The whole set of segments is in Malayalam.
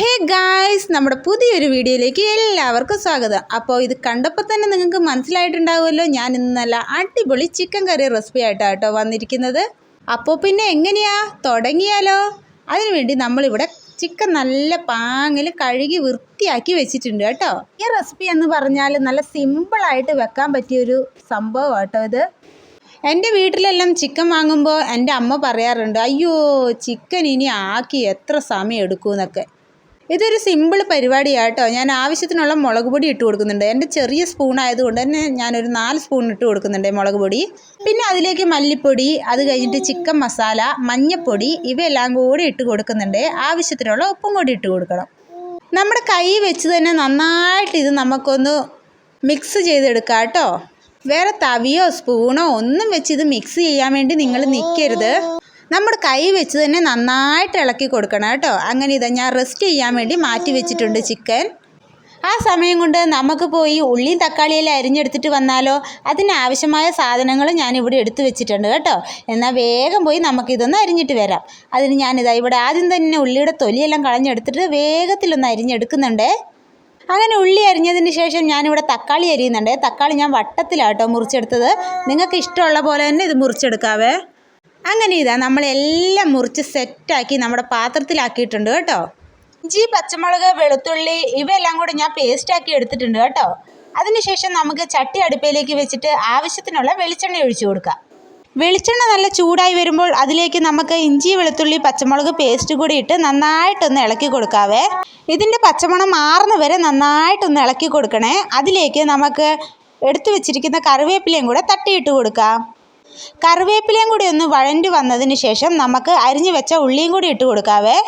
ഹേ ഗായ്സ് നമ്മുടെ പുതിയൊരു വീഡിയോയിലേക്ക് എല്ലാവർക്കും സ്വാഗതം. അപ്പോൾ ഇത് കണ്ടപ്പോൾ തന്നെ നിങ്ങൾക്ക് മനസ്സിലായിട്ടുണ്ടാവുമല്ലോ ഞാൻ ഇന്ന് നല്ല അടിപൊളി ചിക്കൻ കറി റെസിപ്പി ആയിട്ടാണ് കേട്ടോ വന്നിരിക്കുന്നത്. അപ്പോൾ പിന്നെ എങ്ങനെയാ? തുടങ്ങിയാലോ? അതിനുവേണ്ടി നമ്മളിവിടെ ചിക്കൻ നല്ല പാങ്ങിൽ കഴുകി വൃത്തിയാക്കി വെച്ചിട്ടുണ്ട് കേട്ടോ. ഈ റെസിപ്പി എന്ന് പറഞ്ഞാൽ നല്ല സിമ്പിളായിട്ട് വെക്കാൻ പറ്റിയൊരു സംഭവം കേട്ടോ ഇത്. എന്റെ വീട്ടിലെല്ലാം ചിക്കൻ വാങ്ങുമ്പോൾ എന്റെ അമ്മ പറയാറുണ്ട് അയ്യോ ചിക്കൻ ഇനി ആക്കി എത്ര സമയം എടുക്കുമെന്നൊക്കെ ഇതൊരു സിമ്പിൾ പരിപാടിയാട്ടോ. ഞാൻ ആവശ്യത്തിനുള്ള മുളക് പൊടി ഇട്ട് കൊടുക്കുന്നുണ്ട്. എന്റെ ചെറിയ സ്പൂൺ ആയതുകൊണ്ട് തന്നെ ഞാനൊരു നാല് സ്പൂൺ ഇട്ട് കൊടുക്കുന്നുണ്ട് മുളക് പൊടി. പിന്നെ അതിലേക്ക് മല്ലിപ്പൊടി അത് കഴിഞ്ഞിട്ട് ചിക്കൻ മസാല മഞ്ഞൾപ്പൊടി ഇവയെല്ലാം കൂടി ഇട്ട് കൊടുക്കുന്നുണ്ട്. ആവശ്യത്തിനുള്ള ഉപ്പും കൂടി ഇട്ട് കൊടുക്കണം. നമ്മുടെ കൈ വെച്ച് തന്നെ നന്നായിട്ട് ഇത് നമുക്കൊന്ന് മിക്സ് ചെയ്തെടുക്കാം കേട്ടോ വേറെ തവിയോ സ്പൂണോ ഒന്നും വെച്ച് ഇത് മിക്സ് ചെയ്യാൻ വേണ്ടി നിങ്ങൾ നിൽക്കരുത്. നമ്മുടെ കൈ വെച്ച് തന്നെ നന്നായിട്ട് ഇളക്കി കൊടുക്കണം കേട്ടോ. അങ്ങനെ ഇതാ ഞാൻ റെസ്റ്റ് ചെയ്യാൻ വേണ്ടി മാറ്റി വെച്ചിട്ടുണ്ട് ചിക്കൻ ആ സമയം കൊണ്ട് നമുക്ക് പോയി ഉള്ളിയും തക്കാളിയെല്ലാം അരിഞ്ഞെടുത്തിട്ട് വന്നാലോ? അതിനാവശ്യമായ സാധനങ്ങൾ ഞാൻ ഇവിടെ എടുത്തു വെച്ചിട്ടുണ്ട് കേട്ടോ. എന്നാൽ വേഗം പോയി നമുക്കിതൊന്ന് അരിഞ്ഞിട്ട് വരാം. അതിന് ഞാനിതാ ഇവിടെ ആദ്യം തന്നെ ഉള്ളിയുടെ തൊലിയെല്ലാം കളഞ്ഞെടുത്തിട്ട് വേഗത്തിലൊന്ന് അരിഞ്ഞെടുക്കുന്നുണ്ട്. അങ്ങനെ ഉള്ളി അരിഞ്ഞതിന് ശേഷം ഞാനിവിടെ തക്കാളി അരിയുന്നുണ്ട്. തക്കാളി ഞാൻ വട്ടത്തിലാട്ടോ മുറിച്ചെടുത്തത്. നിങ്ങൾക്ക് ഇഷ്ടമുള്ള പോലെ തന്നെ ഇത് മുറിച്ചെടുക്കാവേ. അങ്ങനെ ഇതാ നമ്മളെല്ലാം മുറിച്ച് സെറ്റാക്കി നമ്മുടെ പാത്രത്തിലാക്കിയിട്ടുണ്ട് കേട്ടോ. ഇഞ്ചി പച്ചമുളക് വെളുത്തുള്ളി ഇവയെല്ലാം കൂടി ഞാൻ പേസ്റ്റാക്കി എടുത്തിട്ടുണ്ട് കേട്ടോ. അതിനുശേഷം നമുക്ക് ചട്ടി അടുപ്പയിലേക്ക് വെച്ചിട്ട് ആവശ്യത്തിനുള്ള വെളിച്ചെണ്ണ ഒഴിച്ചു കൊടുക്കാം. വെളിച്ചെണ്ണ നല്ല ചൂടായി വരുമ്പോൾ അതിലേക്ക് നമുക്ക് ഇഞ്ചി വെളുത്തുള്ളി പച്ചമുളക് പേസ്റ്റ് കൂടി ഇട്ട് നന്നായിട്ടൊന്ന് ഇളക്കി കൊടുക്കാവേ. ഇതിന്റെ പച്ചമണം മാറുന്ന വരെ നന്നായിട്ടൊന്ന് ഇളക്കി കൊടുക്കണേ. അതിലേക്ക് നമുക്ക് എടുത്തു വെച്ചിരിക്കുന്ന കറിവേപ്പിലയും കൂടെ തട്ടിയിട്ട് കൊടുക്കാം. കറിവേപ്പിലയും കൂടി ഒന്ന് വഴണ്ടി വന്നതിന് ശേഷം നമുക്ക് അരിഞ്ഞു വെച്ച ഉള്ളിയും കൂടി ഇട്ട് കൊടുക്കാവേ.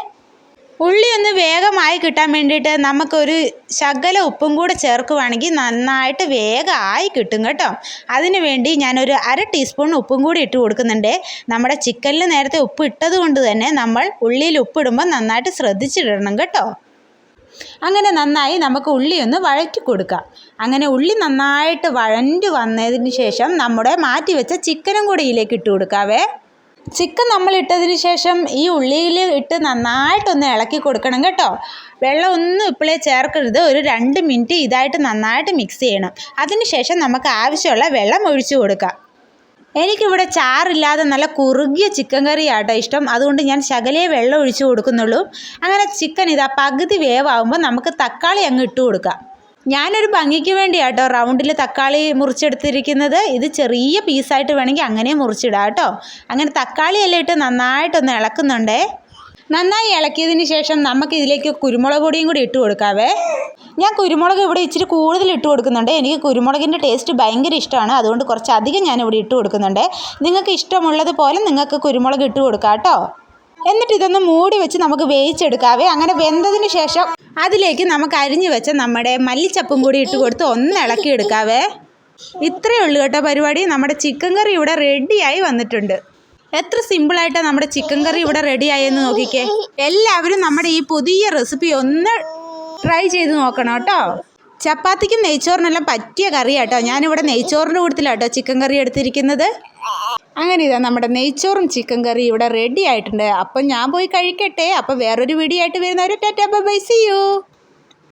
ഉള്ളി ഒന്ന് വേഗമായി കിട്ടാൻ വേണ്ടിയിട്ട് നമുക്കൊരു ശകല ഉപ്പും കൂടെ ചേർക്കുവാണെങ്കിൽ നന്നായിട്ട് വേഗമായി കിട്ടും കേട്ടോ. അതിന് വേണ്ടി ഞാനൊരു അര ടീസ്പൂൺ ഉപ്പും കൂടി ഇട്ട് കൊടുക്കുന്നുണ്ട്. നമ്മുടെ ചിക്കനിൽ നേരത്തെ ഉപ്പ് ഇട്ടത് കൊണ്ട് തന്നെ നമ്മൾ ഉള്ളിയിൽ ഉപ്പിടുമ്പോൾ നന്നായിട്ട് ശ്രദ്ധിച്ചിടണം കേട്ടോ. അങ്ങനെ നന്നായി നമുക്ക് ഉള്ളി ഒന്ന് വഴറ്റി കൊടുക്കാം. അങ്ങനെ ഉള്ളി നന്നായിട്ട് വഴണ്ടി വന്നതിന് ശേഷം നമ്മുടെ മാറ്റി വെച്ച ചിക്കനും കൂടി ഇതിലേക്ക് ഇട്ട് കൊടുക്കാവേ. ചിക്കൻ നമ്മൾ ഇട്ടതിന് ശേഷം ഈ ഉള്ളിയിൽ ഇട്ട് നന്നായിട്ടൊന്ന് ഇളക്കി കൊടുക്കണം കേട്ടോ. വെള്ളം ഒന്നും ഇപ്പോഴേ ചേർക്കരുത്. ഒരു രണ്ട് മിനിറ്റ് ഇതായിട്ട് നന്നായിട്ട് മിക്സ് ചെയ്യണം. അതിനുശേഷം നമുക്ക് ആവശ്യമുള്ള വെള്ളം ഒഴിച്ചു കൊടുക്കാം. എനിക്കിവിടെ ചാറില്ലാതെ നല്ല കുറുകിയ ചിക്കൻ കറിയാട്ടോ ഇഷ്ടം. അതുകൊണ്ട് ഞാൻ ശകലേ വെള്ളം ഒഴിച്ചു കൊടുക്കുന്നുള്ളൂ. അങ്ങനെ ചിക്കൻ ഇതാ പകുതി വേവാകുമ്പോൾ നമുക്ക് തക്കാളി അങ്ങ് ഇട്ട് കൊടുക്കാം. ഞാനൊരു ഭംഗിക്ക് വേണ്ടിയാട്ടോ റൗണ്ടിൽ തക്കാളി മുറിച്ചെടുത്തിരിക്കുന്നത്. ഇത് ചെറിയ പീസായിട്ട് വേണമെങ്കിൽ അങ്ങനെ മുറിച്ചിടാം കേട്ടോ. അങ്ങനെ തക്കാളിയെല്ലാം ഇട്ട് നന്നായിട്ടൊന്ന് ഇളക്കുന്നുണ്ടേ. നന്നായി ഇളക്കിയതിന് ശേഷം നമുക്ക് ഇതിലേക്ക് കുരുമുളക് പൊടിയും കൂടി ഇട്ട് കൊടുക്കാവേ. ഞാൻ കുരുമുളക് ഇവിടെ ഇച്ചിരി കൂടുതൽ ഇട്ട് കൊടുക്കുന്നുണ്ട്. എനിക്ക് കുരുമുളകിന്റെ ടേസ്റ്റ് ഭയങ്കര ഇഷ്ടമാണ്. അതുകൊണ്ട് കുറച്ച് അധികം ഞാൻ ഇവിടെ ഇട്ട് കൊടുക്കുന്നുണ്ട്. നിങ്ങൾക്ക് ഇഷ്ടമുള്ളതുപോലെ നിങ്ങൾക്ക് കുരുമുളക് ഇട്ട് കൊടുക്കാം കേട്ടോ. എന്നിട്ട് ഇതൊന്ന് മൂടി വെച്ച് നമുക്ക് വേവിച്ചെടുക്കാവേ. അങ്ങനെ വെന്തതിന് ശേഷം അതിലേക്ക് നമുക്ക് അരിഞ്ഞു വെച്ച നമ്മുടെ മല്ലിച്ചപ്പും കൂടി ഇട്ട് കൊടുത്ത് ഒന്ന് ഇളക്കിയെടുക്കാവേ. ഇത്രയേ ഉള്ളൂ കേട്ടോ പരിപാടി. നമ്മുടെ ചിക്കൻ കറി ഇവിടെ റെഡിയായി വന്നിട്ടുണ്ട്. എത്ര സിമ്പിളായിട്ടാണ് നമ്മുടെ ചിക്കൻ കറി ഇവിടെ റെഡി ആയെന്ന് നോക്കിക്കേ. എല്ലാവരും നമ്മുടെ ഈ പുതിയ റെസിപ്പി ഒന്ന് ട്രൈ ചെയ്ത് നോക്കണം കേട്ടോ. ചപ്പാത്തിക്കും നെയ്ച്ചോറിനെല്ലാം പറ്റിയ കറിയാണ് കേട്ടോ ഞാനിവിടെ നെയ്ച്ചോറിന്റെ കൂട്ടത്തിലാട്ടോ ചിക്കൻ കറി എടുത്തിരിക്കുന്നത്. അങ്ങനെ ഇതാ നമ്മുടെ നെയ്ച്ചോറും ചിക്കൻ കറി ഇവിടെ റെഡി ആയിട്ടുണ്ട്. അപ്പം ഞാൻ പോയി കഴിക്കട്ടെ. അപ്പം വേറൊരു വീഡിയോ ആയിട്ട് വരുന്നവർ ടാറ്റാ ബൈ സി യു